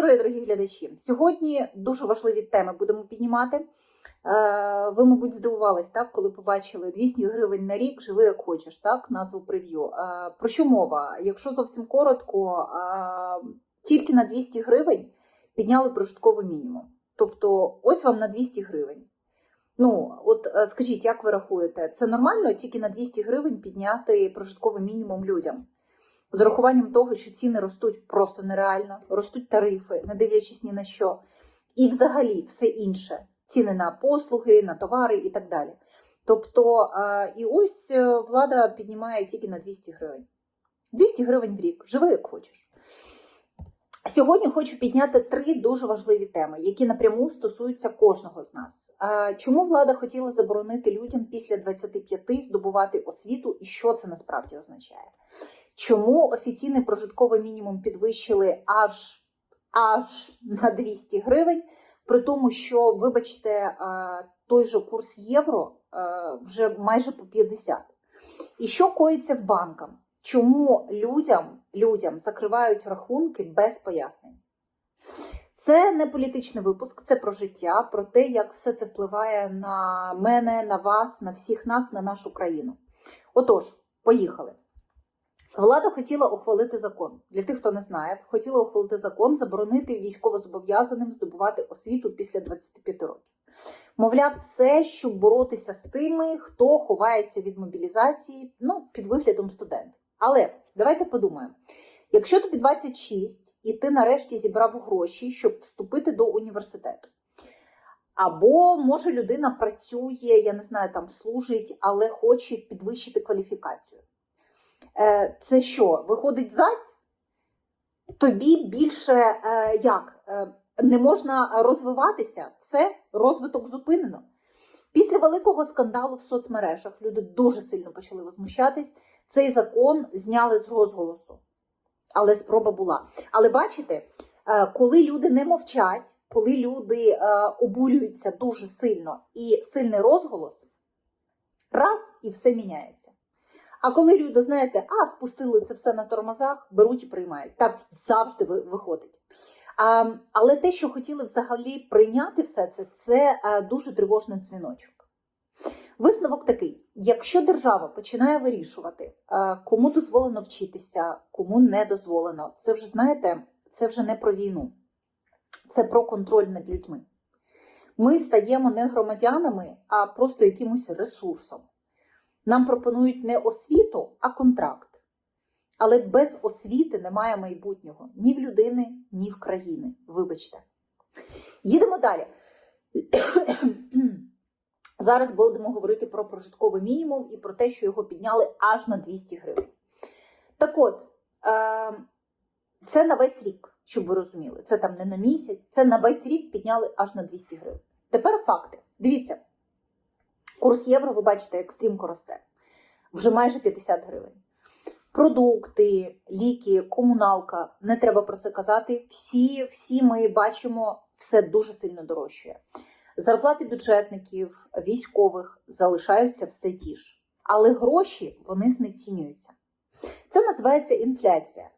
здоров'я, дорогі глядачі! Сьогодні дуже важливі теми будемо піднімати. Е, Ви, мабуть, здивувались, так, коли побачили 200 гривень на рік, живи як хочеш, так, назву прев'ю. Е, Про що мова? Якщо зовсім коротко, е, тільки на 200 гривень підняли прожитковий мінімум. Тобто, ось вам на 200 гривень. Ну, от скажіть, як ви рахуєте, це нормально тільки на 200 гривень підняти прожитковий мінімум людям? З урахуванням того, що ціни ростуть просто нереально, ростуть тарифи, не дивлячись ні на що, і взагалі все інше ціни на послуги, на товари і так далі. Тобто, і ось е, влада піднімає тільки на 200 гривень. 200 гривень в рік, живи як хочеш. Сьогодні хочу підняти три дуже важливі теми, які напряму стосуються кожного з нас. Чому влада хотіла заборонити людям після 25 здобувати освіту, і що це насправді означає? Чому офіційний прожитковий мінімум підвищили аж аж на 200 гривень, при тому, що, вибачте, той же курс євро вже майже по 50. І що коїться в банках? Чому людям, людям закривають рахунки без пояснень? Це не політичний випуск, це про життя, про те, як все це впливає на мене, на вас, на всіх нас, на нашу країну. Отож, поїхали. Влада хотіла ухвалити закон. Для тих, хто не знає, хотіла ухвалити закон, заборонити військовозобов'язаним здобувати освіту після 25 років. Мовляв, це щоб боротися з тими, хто ховається від мобілізації, ну, під виглядом студентів. Але давайте подумаємо: якщо тобі 26 і ти нарешті зібрав гроші, щоб вступити до університету. Або може людина працює, я не знаю, там служить, але хоче підвищити кваліфікацію. Е, Це що, виходить зась? Тобі більше е, як? Е, не можна розвиватися, все, розвиток зупинено. Після великого скандалу в соцмережах люди дуже сильно почали возмущатись. Цей закон зняли з розголосу. Але спроба була. Але бачите, коли люди не мовчать, коли люди обурюються дуже сильно і сильний розголос, раз і все міняється. А коли люди, знаєте, а спустили це все на тормозах, беруть і приймають. Так завжди виходить. А, Але те, що хотіли взагалі прийняти все це, це а, дуже тривожний дзвіночок. Висновок такий: якщо держава починає вирішувати, а, кому дозволено вчитися, кому не дозволено, це вже знаєте, це вже не про війну, це про контроль над людьми. Ми стаємо не громадянами, а просто якимось ресурсом. Нам пропонують не освіту, а контракт. Але без освіти немає майбутнього ні в людини, ні в країни. Вибачте. Їдемо далі. Зараз будемо говорити про прожитковий мінімум і про те, що його підняли аж на 200 гривень. Так от, це на весь рік, щоб ви розуміли. Це там не на місяць, це на весь рік підняли аж на 200 гривень. Тепер факти. Дивіться. Курс євро, ви бачите, як стрімко росте. Вже майже 50 гривень. Продукти, ліки, комуналка. Не треба про це казати. Всі, всі ми бачимо, все дуже сильно дорожчає. Зарплати бюджетників, військових залишаються все ті ж. Але гроші вони знецінюються. Це називається інфляція.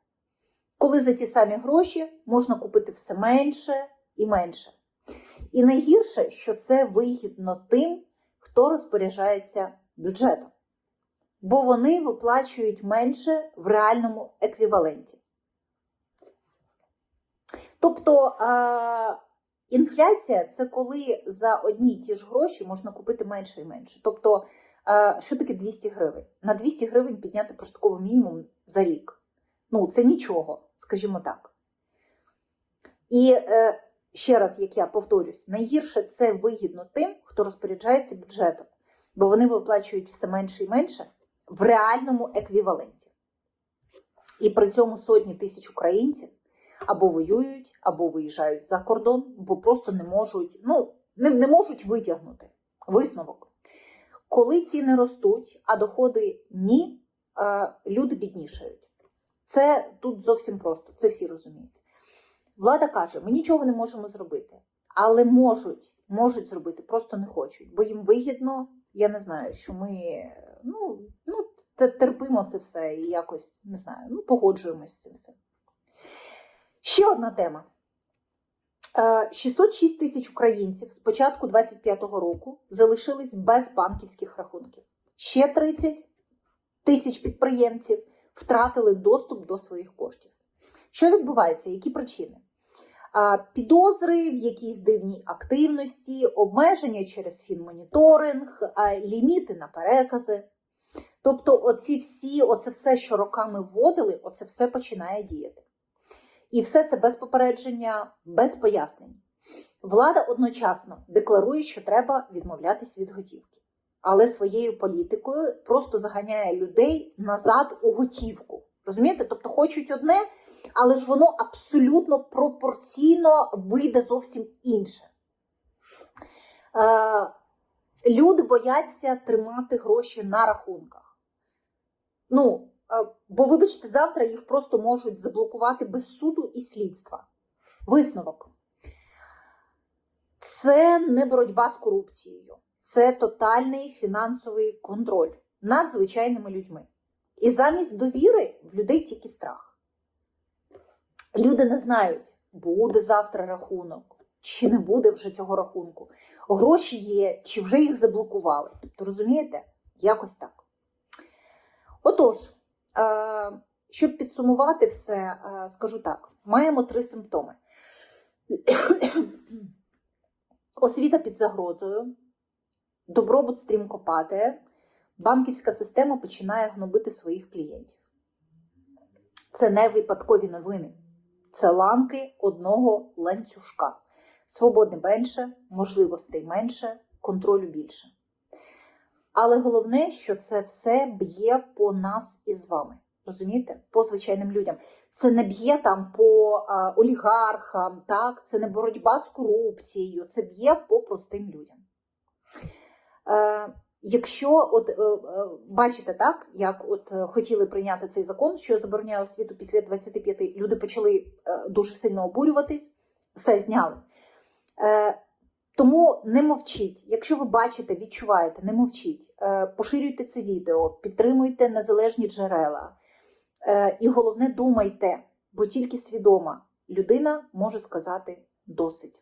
Коли за ті самі гроші можна купити все менше і менше. І найгірше, що це вигідно тим, хто розпоряджається бюджетом. Бо вони виплачують менше в реальному еквіваленті. Тобто інфляція це коли за одні ті ж гроші можна купити менше і менше. Тобто, що таке 200 гривень? На 200 гривень підняти простаковий мінімум за рік. Ну, це нічого, скажімо так. І е, ще раз, як я повторюсь, найгірше це вигідно тим, хто розпоряджається бюджетом, бо вони виплачують все менше і менше в реальному еквіваленті. І при цьому сотні тисяч українців або воюють, або виїжджають за кордон, бо просто не можуть, ну, не, не можуть витягнути висновок. Коли ціни ростуть, а доходи ні, люди біднішають. Це тут зовсім просто, це всі розуміють. Влада каже, ми нічого не можемо зробити, але можуть, можуть зробити, просто не хочуть, бо їм вигідно, я не знаю, що ми ну, ну, терпимо це все і якось не знаю, ну, погоджуємося з цим все. Ще одна тема. Е, 606 тисяч українців з початку 2025 року залишились без банківських рахунків. Ще 30 тисяч підприємців втратили доступ до своїх коштів. Що відбувається? Які причини? Підозри в якійсь дивній активності, обмеження через фінмоніторинг, ліміти на перекази. Тобто, оці всі, оце все, що роками вводили, оце все починає діяти. І все це без попередження, без пояснень. Влада одночасно декларує, що треба відмовлятись від готівки, але своєю політикою просто заганяє людей назад у готівку. Розумієте? Тобто хочуть одне, але ж воно абсолютно пропорційно вийде зовсім інше. Е, люди бояться тримати гроші на рахунках. Ну, е, бо, вибачте, завтра їх просто можуть заблокувати без суду і слідства. Висновок. Це не боротьба з корупцією, це тотальний фінансовий контроль над звичайними людьми. І замість довіри в людей тільки страх. Люди не знають, буде завтра рахунок, чи не буде вже цього рахунку. Гроші є, чи вже їх заблокували. Тобто, розумієте, якось так. Отож, е, щоб підсумувати все, е, скажу так: маємо три симптоми: освіта під загрозою, добробут стрімко падає, банківська система починає гнобити своїх клієнтів. Це не випадкові новини, це ланки одного ланцюжка. Свободи менше, можливостей менше, контролю більше. Але головне, що це все б'є по нас із вами. Розумієте? По звичайним людям. Це не б'є там по а, олігархам, так? це не боротьба з корупцією, це б'є по простим людям. Е, якщо от е, е, бачите, так, як от е, хотіли прийняти цей закон, що забороняє освіту після 25, люди почали дуже сильно обурюватись, все зняли. Тому не мовчіть. Якщо ви бачите, відчуваєте, не мовчіть. Поширюйте це відео, підтримуйте незалежні джерела. І головне, думайте, бо тільки свідома людина може сказати досить.